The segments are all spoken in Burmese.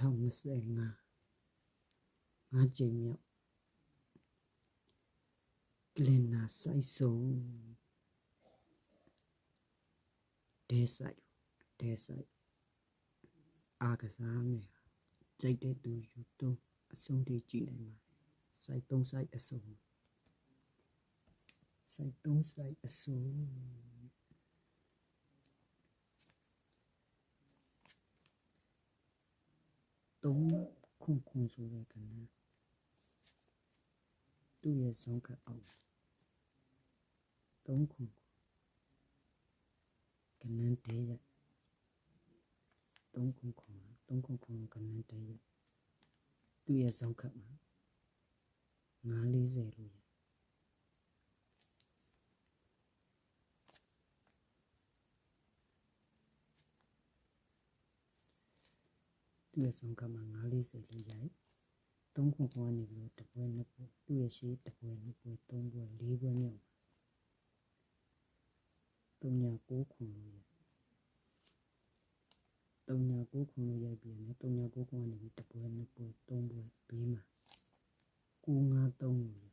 thông sẽ ngà ngà chừng nhập lên là sai số để sai để sai à cái sao này, chạy để từ youtube. À, Xong thì chuyện này mà. Sai tông à, sai ở số sai tông à, sai ở số 3ခုခုဆိုတဲ့ကဏ္ဍသူ့ရဲ့ဆုံးကအောင်3ခုကဏ္ဍတည်းရ3ခုခု3ခုခုကဏ္ဍတည်းရသူ့ရဲ့ဆုံးကမှာ940လို့ ရသူ့ရဲ့ဆုံးခတ်မှာ940လို့ရိုက်သုံးခုခုကနေပြီးတော့တပွဲနှစ်ပွဲသူ့ရဲ့ရှေးတပွဲနှစ်ပွဲသုံးပွဲလေးပွဲမြောက်သုံးညာ9ခုလို့ရသုံးညာ9ခုလို့ရိုက်ပြီးတော့သုံးညာ9ခုကနေပြီးတပွဲနှစ်ပွဲသုံးပွဲဘေးမှာ953လို့ရ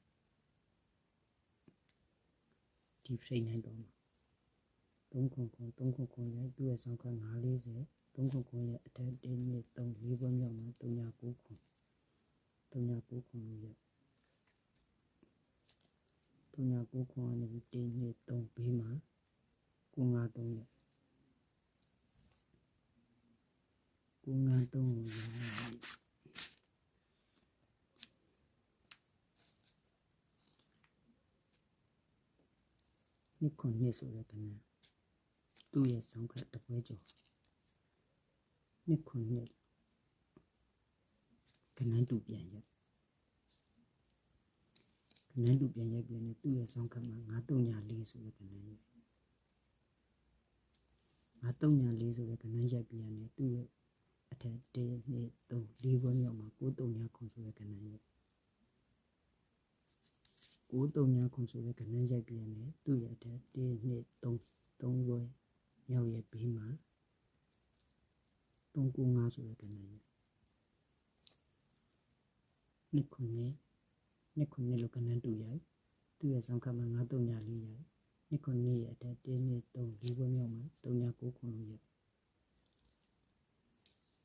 ဒီဖိနိုင်တော့မှာ သုံးခုခုသုံးခုခုရိုက်သူ့ရဲ့ဆုံးခတ်940သုံးခုခုရဲ့အထက်တင်းနဲ့3လေးပွဲမြောက်မှာသုံးညာ9ခုသုံးညာ9ခုလို့ရသုံးညာ9ခုကနေပြီးတင်းနဲ့3ဘေးမှာ953ရ953လို့ရနှစ်ခုနှစ်ဆိုတဲ့ကဏ္ဍ သူ့ရဲ့ဆုံးခတ်တပွဲကျော်နှစ်ခုနှစ်ကဏ္ဍတူပြန်ရကဏ္ဍတူပြန်ရိုက်ပြန်နေသူ့ရဲ့ဆုံးခတ်မှာ934ဆိုတဲ့ကဏ္ဍရ934ဆိုတဲ့ကဏ္ဍရိုက်ပြန်နေသူ့ရဲ့အထက်1 2 3 4ဘွဲမြောက်မှာ939ခုဆိုတဲ့ကဏ္ဍရ939ခုဆိုတဲ့ကဏ္ဍရိုက်ပြန်နေသူ့ရဲ့အထက်1 2 3 3ဘွဲ မြောက်ရဲ့ဘေးမှာ395ဆိုတဲ့ကဏ္ဍရနှစ်ခုနှစ်နှစ်ခုနှစ်လို့ကဏ္ဍတူရိုက်သူ့ရဲ့ဆောင်ခတ်မှာ934ရိုက်နှစ်ခုနှစ်ရဲ့အထက်1 2 3 4ဘွဲမြောက်မှာ396ခုလို့ရိုက်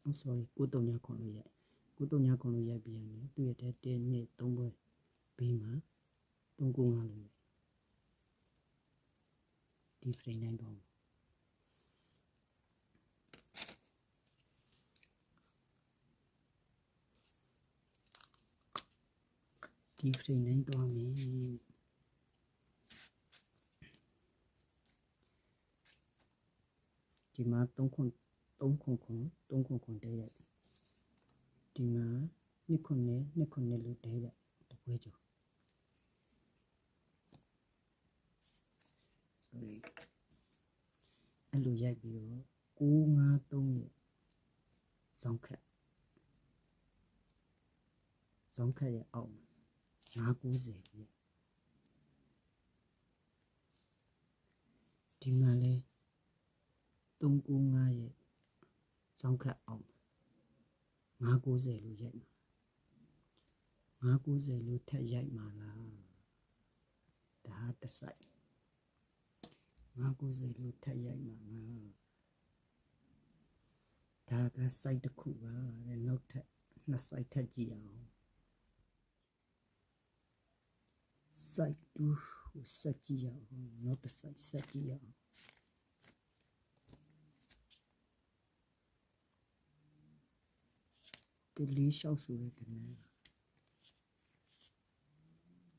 I'm sorry 939ခုလို့ရိုက်939ခုလို့ရိုက်ပြန်တယ်သူ့ရဲ့အထက်1 2 3ဘွဲဘေးမှာ395လို့ရိုက်ဒီ frame နိုင်တော့မှာ ဒီဖရိနိုင်သွားမယ်ဒီမှာ3ခွန်3ခွန်ခွန်3ခွန်ခွန်တဲရက်ဒီမှာ2ခွန်နဲ့2ခွန်နဲ့လို့တဲရက်တပွဲကျော် sorry အဲ့လိုရိုက်ပြီးတော့953ရဲ့ဇောင်းခက်ဇောင်းခက်ရဲ့အောက်မှာ 990ရဲ့ဒီမှာလဲ395ရဲ့စောင်းခတ်အောင်990လို့ရိုက်မှာ990လို့ထက်ရိုက်မှာလားဒါတစိုက်990လို့ထက်ရိုက်မှာငါဒါကစိုက်တစ်ခုပါတဲ့နောက်ထပ်နှစ်စိုက်ထက်ကြည့်အောင် site 2ကိုဆက်ကြည့်ရအောင်နောက်တစ် site ဆက်ကြည့်ရအောင်တလီရှောက်ဆိုတဲ့ကနန်း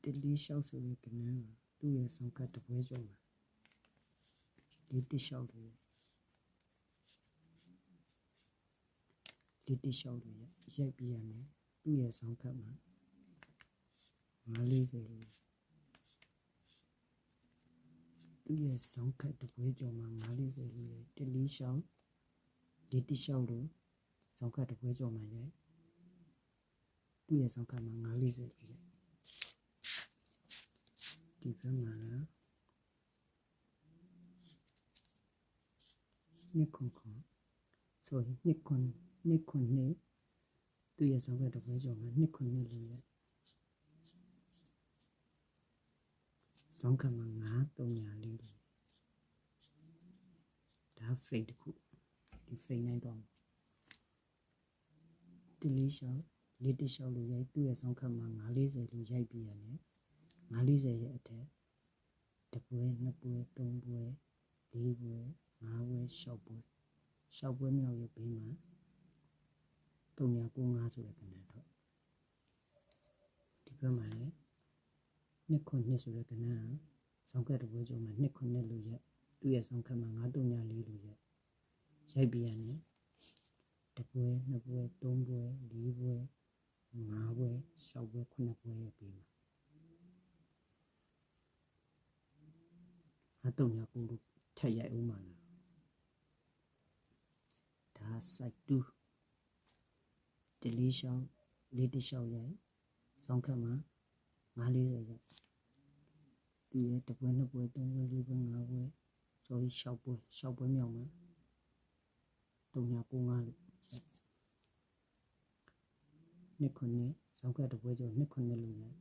တလီရှောက်ဆိုတဲ့ကနန်းသူ့ရဲ့ဆောင်ကတ်တပွဲကျော်မှာဒီတရှောက်တွေဒီတရှောက်တွေရိုက်ပြရမယ်သူ့ရဲ့ဆောင်ကတ်မှာ940လို့ သူ့ရဲ့ဇောင်းခတ်တပွဲကျော်မှာ940လို့ရတလီရှောင်းဒီတိရှောင်းလို့ဇောင်းခတ်တပွဲကျော်မှာရသူ့ရဲ့ဇောင်းခတ်မှာ940လို့ရဒီဘက်မှာလားနှစ်ခွန်ခွန် sorry နှစ်ခွန်နှစ်ခွန်နှစ်သူ့ရဲ့ဆောင်ကတပွဲကျော်မှာနှစ်ခုနှစ်လူရဲ့ ဆောင်ကမှာ9 300လေးလူဒါ frame တစ်ခုဒီ frame နိုင်တော့ဒီလေးရှောက်လေးတစ်ရှောက်လူရိုက်သူ့ရဲ့ဆောင်ကမှာ940လူရိုက်ပြီးရတယ်940ရဲ့အထက်တပွဲနှစ်ပွဲသုံးပွဲလေးပွဲငါးပွဲရှောက်ပွဲရှောက်ပွဲမြောက်ရဲ့ဘေးမှာ395ဆိုတဲ့ကဏ္ဍတော့ဒီဘက်မှာလည်း နှစ်ခုနှစ်ဆိုတဲ့ကဏ္ဍကဆောင်ကတ်တပွဲကျော်မှာနှစ်ခုနှစ်လူရက်သူ့ရဲ့ဆောင်ကတ်မှာ934လူရက်ရိုက်ပြရတယ်တပွဲနှစ်ပွဲသုံးပွဲလေးပွဲငါးပွဲရှောက်ပွဲခုနှစ်ပွဲရဲ့ဘေးမှာအတုံညာကိုထက်ရိုက်ဦးမှာလားဒါ site 2တလီရှောင်းလေးတရှောင်းရိုက်ဆောင်းခတ်မှာ 940ရိုက်သူရဲ့တပွဲနှစ်ပွဲသုံးပွဲလေးပွဲငါးပွဲ sorry ရှောက်ပွဲရှောက်ပွဲမြောက်မှာ395လို့နှစ်ခုနှစ်ဆောင်းခတ်တပွဲကျော်နှစ်ခုနှစ်လို့ရိုက်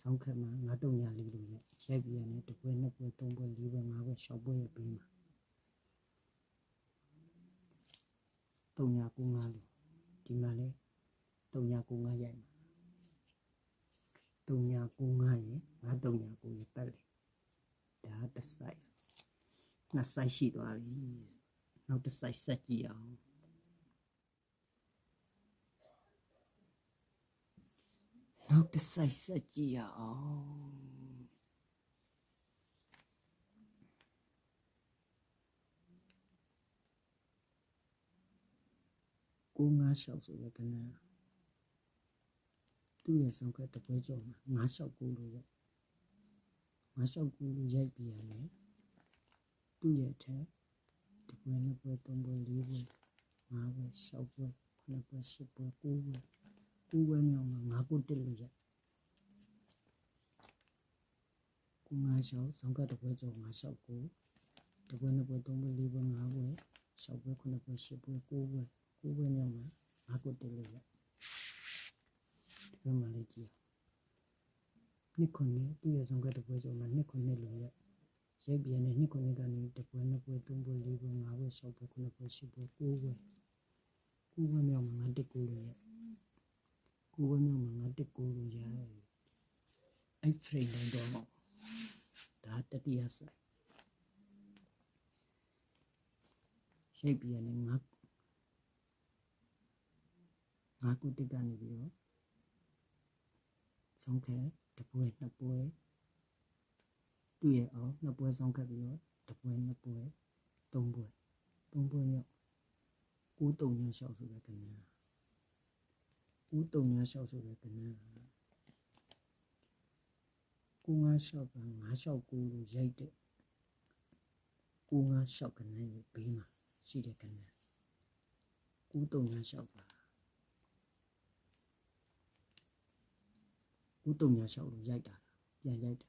ဆောင်းခတ်မှာ934လို့ရိုက်ရိုက်ပြီးရတယ်တပွဲနှစ်ပွဲသုံးပွဲလေးပွဲငါးပွဲရှောက်ပွဲရဲ့ပြီးမှာ395လို့ဒီမှာလဲ395ရိုက်မှာ 395ရေ939ရေတက်လေဒါတစ်ဆိုင်နှစ်ဆိုင်ရှိသွားပြီနောက်တစ်ဆိုင်ဆက်ကြည့်အောင်နောက်တစ်ဆိုင်ဆက်ကြည့်ရအောင်ကိုငါရှောက်ဆိုရကန သူ့ရဲ့ဆောင်ကတပွဲကြောမှာငါရှောက်ကိုလို့ရငါရှောက်ကိုလို့ရိုက်ပြရတယ်သူ့ရဲ့အထက်တပွဲနှစ်ပွဲသုံးပွဲလေးပွဲငါးပွဲရှောက်ပွဲခုနှစ်ပွဲရှစ်ပွဲကိုးပွဲကိုးပွဲမြောက်မှာငါကိုတက်လို့ရကိုငါရှောက်ဆောင်ကတပွဲကြောငါရှောက်ကိုတပွဲနှစ်ပွဲသုံးပွဲလေးပွဲငါးပွဲရှောက်ပွဲခုနှစ်ပွဲရှစ်ပွဲကိုးပွဲကိုးပွဲမြောက်မှာငါကိုတက်လို့ရ ဒီမှာလေးကြည့်နှစ်ခုနှစ်သူ့ရဲ့ဆောင်ကတပွဲကြောမှာနှစ်ခုနှစ်လို့ရရိုက်ပြန်တဲ့နှစ်ခုနှစ်ကနေတပွဲနှစ်ပွဲသုံးပွဲလေးပွဲငါးပွဲရှောက်ပွဲခုနှစ်ပွဲရှစ်ပွဲကိုးပွဲကိုးပွဲမြောက်မှာငါတက်ကိုလို့ရကိုးပွဲမြောက်မှာငါတက်ကိုလို့ရအဲ့ frame တိုင်းတော့ဒါတတိယဆိုင်ရိုက်ပြန်တဲ့ငါငါကုတက်ကနေပြီးတော့ ဆုံးခဲတပွဲနှစ်ပွဲသူ့ရဲ့အောင်နှစ်ပွဲဆုံးခဲ့ပြီးတော့တပွဲနှစ်ပွဲသုံးပွဲသုံးပွဲမြောက်ကိုတုံညာလျှောက်ဆိုတဲ့ကဏ္ဍကိုတုံညာလျှောက်ဆိုတဲ့ကဏ္ဍကိုငါလျှောက်ကငါလျှောက်ကိုလို့ရိုက်တဲ့ကိုငါလျှောက်ကဏ္ဍရဲ့ဘေးမှာရှိတဲ့ကဏ္ဍကိုတုံညာလျှောက်ပါ ကိုတုံညာလျှောက်လို့ရိုက်တာပြန်ရိုက်တာ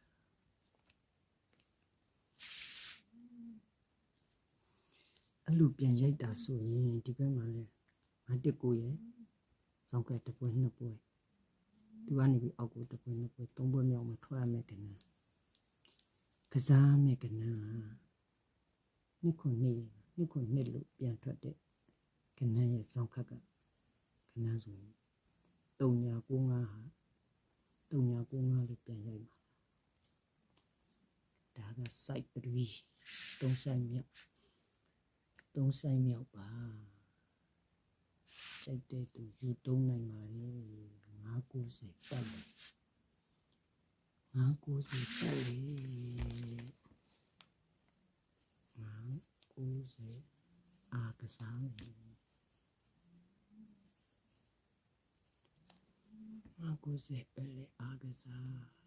အဲ့လိုပြန်ရိုက်တာဆိုရင်ဒီဘက်မှာလဲငါတက်ကိုရဲ့စောင်းကတပွဲနှစ်ပွဲသူကနေပြီးအောက်ကိုတပွဲနှစ်ပွဲသုံးပွဲမြောက်မှာထွက်ရမယ်ကနန်းကစားမယ်ကနန်းနှစ်ခုနှစ်နှစ်ခုနှစ်လို့ပြန်ထွက်တဲ့ကနန်းရဲ့စောင်းခက်ကကနန်းဆိုရင်3ညာ95ဟာ 3ညာ95လို့ပြန်ရိုက်မှာဒါက site 3 3ဆိုင်မြောက်သုံးဆိုင်မြောက်ပါစိတ်တဲ့သူယူသုံးနိုင်ပါလေ990တက်လေ990တက်လေ990အာကစားမယ်990ပဲလေ အာကစား